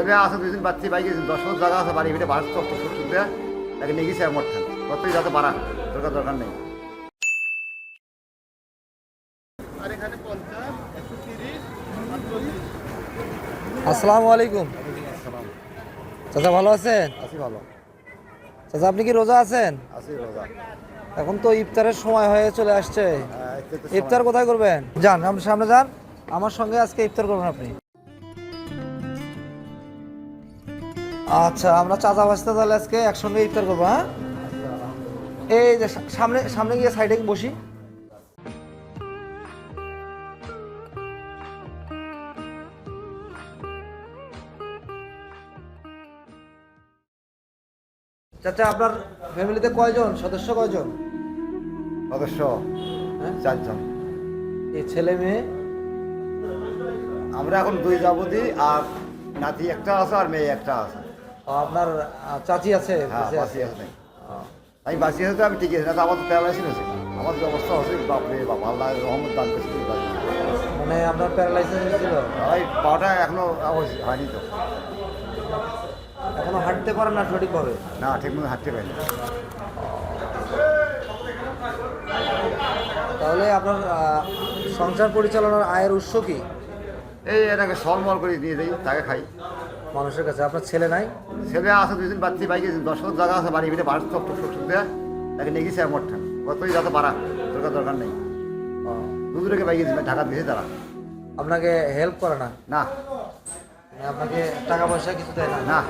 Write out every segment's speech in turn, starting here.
ছেলে আছে দুদিন বাচ্চি বাইক গেছে দশ হাজার জায়গা আছে বাড়ি ভিতরে বাড়ি তো ছোট দেয় তাকে নিয়ে গেছে আমার ঠান কতই যাতে বাড়া দরকার দরকার নেই। আসসালামু আলাইকুম। চাচা ভালো আছেন? আছি ভালো। চাচা আপনি কি রোজা আছেন? আছি রোজা। এখন তো ইফতারের সময় হয়ে চলে আসছে। হ্যাঁ, ইফতার কোথায় করবেন? যান আপনি সামনে যান। আমার সঙ্গে আজকে ইফতার করবেন আপনি। আচ্ছা আমরা চাচা ভাজতে তাহলে আজকে একসঙ্গে ইফতার করব হ্যাঁ? এই যে সামনে সামনে গিয়ে সাইডে বসি। চাচা আপনার ফ্যামিলিতে কয়জন? সদস্য কয়জন? সদস্য হ্যাঁ? চারজন। এই ছেলে মেয়ে? আমরা এখন দুই যাবতী আর নাতি একটা আছে আর মেয়ে একটা আছে। আপনার চাচি আছে? হ্যাঁ আমি আছে। তো আমি ঠিক আছে না আমার তো প্যারালাইসিস আছে আমার যে অবস্থা হচ্ছে বাপরে বাপ আল্লাহ রহমত দান করছে মানে আপনার প্যারালাইসিস হয়েছিল? ওই পাওয়াটা এখনও হয়নি তো। এখনও হাঁটতে পারেন না সঠিকভাবে? না ঠিক মতো হাঁটতে পারি না। তাহলে আপনার সংসার পরিচালনার আয়ের উৎস কি? এই এটাকে সলমল করে দিয়ে দিই তাকে খাই। মানুষের কাছে আপনার ছেলে নাই? ছেলে আছে দুদিন বাচ্চি বাইক দশ জায়গা আছে বাড়ি ভিতরে বাড়ি তো ছোট দেয় তাকে নিয়ে গেছে আমার ঠান কতই যাতে বাড়া দরকার দরকার নেই। দুদূরকে বাইক গেছে ঢাকা দিয়েছে তারা। আপনাকে হেল্প করে না? না। মানে আপনাকে টাকা পয়সা কিছু দেয় না? না।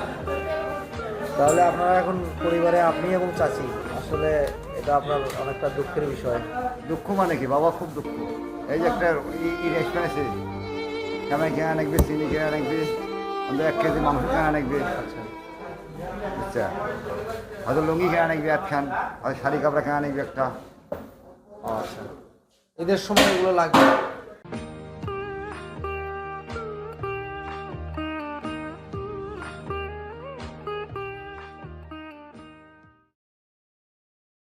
তাহলে আপনারা এখন পরিবারে আপনি এবং চাচি আসলে এটা আপনার অনেকটা দুঃখের বিষয়। দুঃখ মানে কি? বাবা খুব দুঃখ। এই যে একটা রেস্টুরেন্ট কেমন কেনা নাকবে চিনি কেনা নাকবে আমাদের এক কেজি মাংস কেনা নাকবে আচ্ছা আচ্ছা। হয়তো লুঙ্গি কেনা নাকবে এক খান। হয়তো শাড়ি কাপড় কেনা নাকবে একটা। আচ্ছা। ঈদের সময় এগুলো লাগবে।